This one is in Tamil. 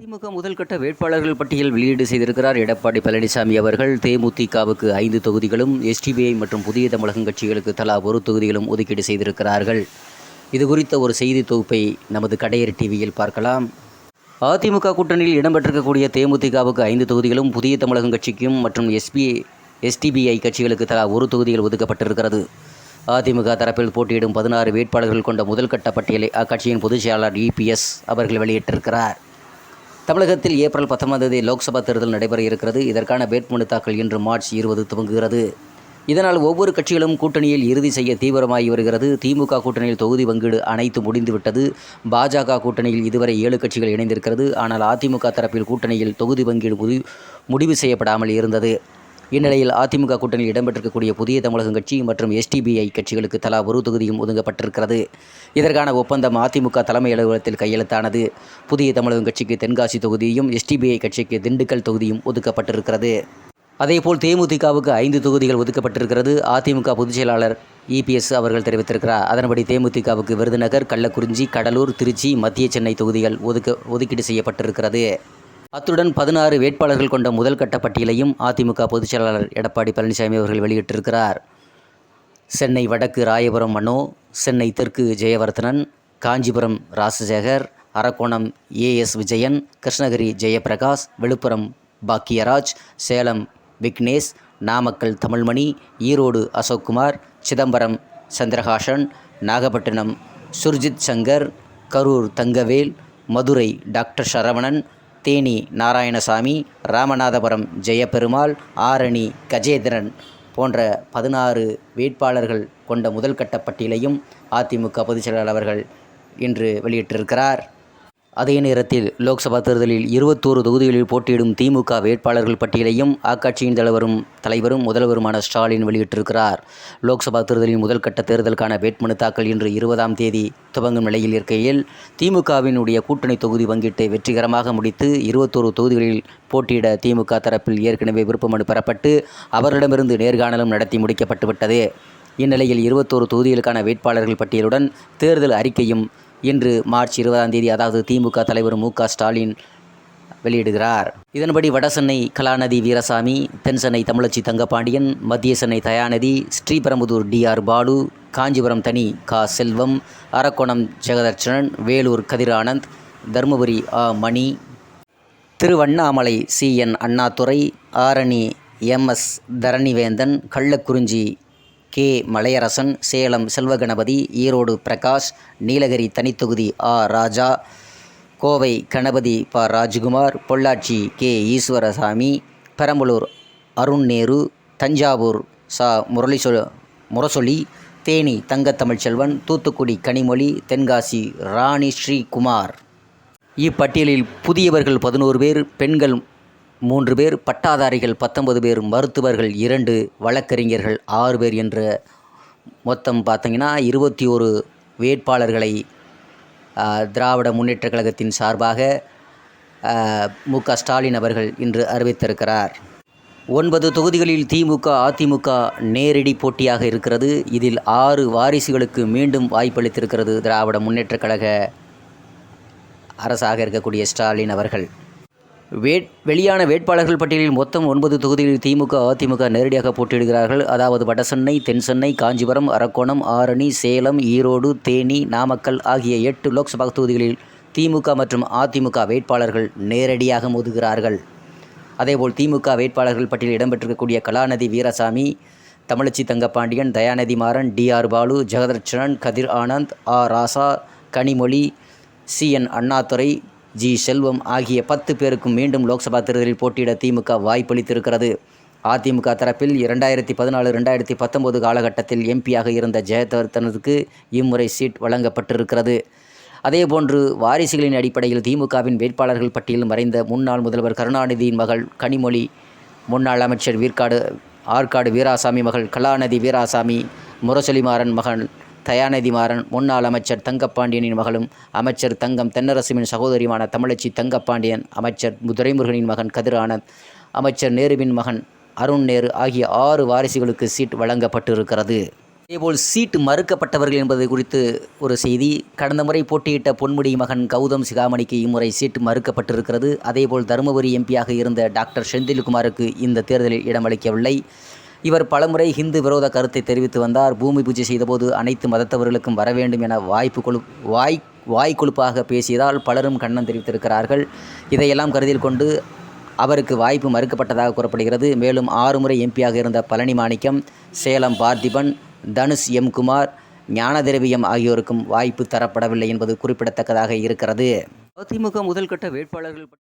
திமுக முதல்கட்ட வேட்பாளர்கள் பட்டியல் வெளியீடு செய்திருக்கிறார். எடப்பாடி பழனிசாமி அவர்கள் தேமுதிகவுக்கு ஐந்து தொகுதிகளும் எஸ்டிபிஐ மற்றும் புதிய தமிழகம் கட்சிகளுக்கு தலா ஒரு தொகுதிகளும் ஒதுக்கீடு செய்திருக்கிறார்கள். இது குறித்த ஒரு செய்தி தொகுப்பை நமது கடையர் டிவியில் பார்க்கலாம். அதிமுக கூட்டணியில் இடம்பெற்றிருக்கக்கூடிய தேமுதிகவுக்கு ஐந்து தொகுதிகளும் புதிய தமிழகம் கட்சிக்கும் மற்றும் எஸ்பி எஸ்டிபிஐ கட்சிகளுக்கு தலா ஒரு தொகுதிகள் ஒதுக்கப்பட்டிருக்கிறது. அதிமுக தரப்பில் போட்டியிடும் பதினாறு வேட்பாளர்கள் கொண்ட முதல்கட்ட பட்டியலை அக்கட்சியின் பொதுச் செயலாளர் இபிஎஸ் அவர்கள் வெளியிட்டிருக்கிறார். தமிழகத்தில் ஏப்ரல் பத்தொன்பதாம் தேதி லோக்சபா தேர்தல் நடைபெற இருக்கிறது. இதற்கான வேட்புமனு தாக்கல் இன்று மார்ச் இருபது துவங்குகிறது. இதனால் ஒவ்வொரு கட்சிகளும் கூட்டணியில் இறுதி செய்ய தீவிரமாகி வருகிறது. திமுக கூட்டணியில் தொகுதி பங்கீடு அனைத்து முடிந்துவிட்டது. பாஜக கூட்டணியில் இதுவரை ஏழு கட்சிகள் இணைந்திருக்கிறது. ஆனால் அதிமுக தரப்பில் கூட்டணியில் தொகுதி பங்கீடு முடிவு செய்யப்படாமல் இருந்தது. இந்நிலையில் அதிமுக கூட்டணியில் இடம்பெற்றிருக்கக்கூடிய புதிய தமிழகம் கட்சி மற்றும் எஸ்டிபிஐ கட்சிகளுக்கு தலா ஒரு தொகுதியும் ஒதுங்கப்பட்டிருக்கிறது. இதற்கான ஒப்பந்தம் அதிமுக தலைமை அலுவலகத்தில் கையெழுத்தானது. புதிய தமிழகம் கட்சிக்கு தென்காசி தொகுதியும் எஸ்டிபிஐ கட்சிக்கு திண்டுக்கல் தொகுதியும் ஒதுக்கப்பட்டிருக்கிறது. அதேபோல் தேமுதிகவுக்கு ஐந்து தொகுதிகள் ஒதுக்கப்பட்டிருக்கிறது. அதிமுக பொதுச் செயலாளர் இபிஎஸ் அவர்கள் தெரிவித்திருக்கிறார். அதன்படி தேமுதிகவுக்கு விருதுநகர் கள்ளக்குறிஞ்சி கடலூர் திருச்சி மத்திய சென்னை தொகுதிகள் ஒதுக்க ஒதுக்கீடு செய்யப்பட்டிருக்கிறது. அத்துடன் பதினாறு வேட்பாளர்கள் கொண்ட முதல் கட்ட பட்டியலையும் அதிமுக பொதுச் செயலாளர் எடப்பாடி பழனிசாமி அவர்கள் வெளியிட்டிருக்கிறார். சென்னை வடக்கு ராயபுரம் மனோ சென்னை தெற்கு ஜெயவர்தனன் காஞ்சிபுரம் ராசசேகர் அரக்கோணம் ஏஎஸ் விஜயன் கிருஷ்ணகிரி ஜெயபிரகாஷ் விழுப்புரம் பாக்கியராஜ் சேலம் விக்னேஷ் நாமக்கல் தமிழ்மணி ஈரோடு அசோக்குமார் சிதம்பரம் சந்திரஹாசன் நாகப்பட்டினம் சுர்ஜித் சங்கர் கரூர் தங்கவேல் மதுரை டாக்டர் சரவணன் தேனி நாராயணசாமி ராமநாதபுரம் ஜெயபெருமாள் ஆரணி கஜேந்திரன் போன்ற பதினாறு வேட்பாளர்கள் கொண்ட முதல் கட்ட பட்டியலையும் அதிமுக பொதுச்செயலாளர் அவர்கள் இன்று வெளியிட்டிருக்கிறார். அதே நேரத்தில் லோக்சபா தேர்தலில் இருபத்தோரு தொகுதிகளில் போட்டியிடும் திமுக வேட்பாளர்கள் பட்டியலையும் அக்கட்சியின் தலைவரும் தலைவரும் முதல்வருமான ஸ்டாலின் வெளியிட்டிருக்கிறார். லோக்சபா தேர்தலின் முதல்கட்ட தேர்தலுக்கான வேட்புமனு தாக்கல் இன்று இருபதாம் தேதி துவங்கும் நிலையில் இருக்கையில் திமுகவினுடைய கூட்டணி தொகுதி பங்கீட்டை வெற்றிகரமாக முடித்து இருபத்தோரு தொகுதிகளில் போட்டியிட திமுக தரப்பில் ஏற்கனவே விருப்பமனு பெறப்பட்டு அவர்களிடமிருந்து நேர்காணலும் நடத்தி முடிக்கப்பட்டுவிட்டது. இந்நிலையில் இருபத்தோரு தொகுதிகளுக்கான வேட்பாளர்கள் பட்டியலுடன் தேர்தல் அறிக்கையும் இன்று மார்ச் இருபதாம் தேதி அதாவது திமுக தலைவர் மு ஸ்டாலின் வெளியிடுகிறார். இதன்படி வடசென்னை கலாநதி வீரசாமி தென்சென்னை தமிழச்சி தங்கபாண்டியன் மத்திய சென்னை தயாநதி ஸ்ரீபெரும்புதூர் டிஆர் பாலு காஞ்சிபுரம் தனி கா செல்வம் அரக்கோணம் ஜெகதர்ச்சனன் வேலூர் கதிரானந்த் தருமபுரி ஆ Mani Tiruvannamalai C N Annadurai Arani MS Dharanivendhan Kallakurichi K. Malaiyarasan Salem Selvaganapathi Erode Prakash Nilgiris தனித்தொகுதி ஆ. ராஜா கோவை கணபதி ப. ராஜ்குமார் பொள்ளாச்சி கே. ஈஸ்வரசாமி பெரம்பலூர் அருண் நேரு தஞ்சாவூர் ச. முரளிசொ முரசொலி தேனி தங்கத்தமிழ்ச்செல்வன் தூத்துக்குடி கனிமொழி தென்காசி ராணி ஸ்ரீகுமார் இப்பட்டியலில் புதியவர்கள் பதினோரு பேர் பெண்கள் மூன்று பேர் பட்டாதாரிகள் பத்தொன்பது பேர் மருத்துவர்கள் இரண்டு வழக்கறிஞர்கள் ஆறு பேர் என்ற மொத்தம் பார்த்திங்கன்னா இருபத்தி ஒரு வேட்பாளர்களை திராவிட முன்னேற்றக் கழகத்தின் சார்பாக மு க ஸ்டாலின் அவர்கள் இன்று அறிவித்திருக்கிறார். ஒன்பது தொகுதிகளில் திமுக அதிமுக நேரடி போட்டியாக இருக்கிறது. இதில் ஆறு வாரிசுகளுக்கு மீண்டும் வாய்ப்பளித்திருக்கிறது திராவிட முன்னேற்றக் கழக அரசாக இருக்கக்கூடிய ஸ்டாலின் அவர்கள். வேட் வெளியான வேட்பாளர்கள் பட்டியலில் மொத்தம் ஒன்பது தொகுதிகளில் திமுக அதிமுக நேரடியாக போட்டியிடுகிறார்கள். அதாவது வடசென்னை தென்சென்னை காஞ்சிபுரம் அரக்கோணம் ஆரணி சேலம் ஈரோடு தேனி நாமக்கல் ஆகிய எட்டு லோக்சபா தொகுதிகளில் திமுக மற்றும் அதிமுக வேட்பாளர்கள் நேரடியாக மோதுகிறார்கள். அதேபோல் திமுக வேட்பாளர்கள் பட்டியலில் இடம்பெற்றிருக்கக்கூடிய கலாநிதி வீரசாமி தமிழச்சி தங்கப்பாண்டியன் தயாநிதி மாறன் டிஆர் பாலு ஜெகதர்ச்சனன் கதிர் ஆனந்த் ஆ Raja Kanimozhi C N Annadurai G Selvam ஆகிய பத்து பேருக்கும் மீண்டும் லோக்சபா தேர்தலில் போட்டியிட திமுக வாய்ப்பளித்திருக்கிறது. அதிமுக தரப்பில் இரண்டாயிரத்தி பதினாலு ரெண்டாயிரத்தி பத்தொன்பது காலகட்டத்தில் எம்பியாக இருந்த ஜெயதர்த்தனுக்கு இம்முறை சீட் வழங்கப்பட்டிருக்கிறது. அதேபோன்று வாரிசுகளின் அடிப்படையில் திமுகவின் வேட்பாளர்கள் பட்டியலில் மறைந்த முன்னாள் முதல்வர் கருணாநிதியின் மகள் கனிமொழி முன்னாள் அமைச்சர் வீர்க்காடு ஆற்காடு வீராசாமி மகள் கலாநிதி வீராசாமி முரசொலிமாறன் மகன் தயாநிதிமாறன் முன்னாள் அமைச்சர் தங்கப்பாண்டியனின் மகளும் அமைச்சர் தங்கம் தென்னரசுவின் சகோதரியுமான தமிழச்சி தங்கப்பாண்டியன் அமைச்சர் துரைமுருகனின் மகன் கதிரானந்த் அமைச்சர் நேருவின் மகன் அருண் நேரு ஆகிய ஆறு வாரிசுகளுக்கு சீட் வழங்கப்பட்டிருக்கிறது. இதேபோல் சீட்டு மறுக்கப்பட்டவர்கள் என்பது குறித்து ஒரு செய்தி. கடந்த முறை போட்டியிட்ட பொன்முடி மகன் கௌதம் சிகாமணிக்கு இம்முறை சீட்டு மறுக்கப்பட்டிருக்கிறது. அதேபோல் தருமபுரி எம்பியாக இருந்த டாக்டர் செந்தில்குமாருக்கு இந்த தேர்தலில் இடமளிக்கவில்லை. இவர் பலமுறை ஹிந்து விரோத கருத்தை தெரிவித்து வந்தார். பூமி பூஜை செய்தபோது அனைத்து மதத்தவர்களுக்கும் வர வேண்டும் என வாய்ப்பு கொழு வாய் வாய் கொழுப்பாக பேசியதால் பலரும் கண்ணம் தெரிவித்திருக்கிறார்கள். இதையெல்லாம் கருத்தில் கொண்டு அவருக்கு வாய்ப்பு மறுக்கப்பட்டதாக கூறப்படுகிறது. மேலும் ஆறு முறை எம்பியாக இருந்த பழனி மாணிக்கம் சேலம் பார்த்திபன் தனுஷ் எம் குமார் ஞானதிரவியம் ஆகியோருக்கும் வாய்ப்பு தரப்படவில்லை என்பது குறிப்பிடத்தக்கதாக இருக்கிறது. அதிமுக முதல்கட்ட வேட்பாளர்கள்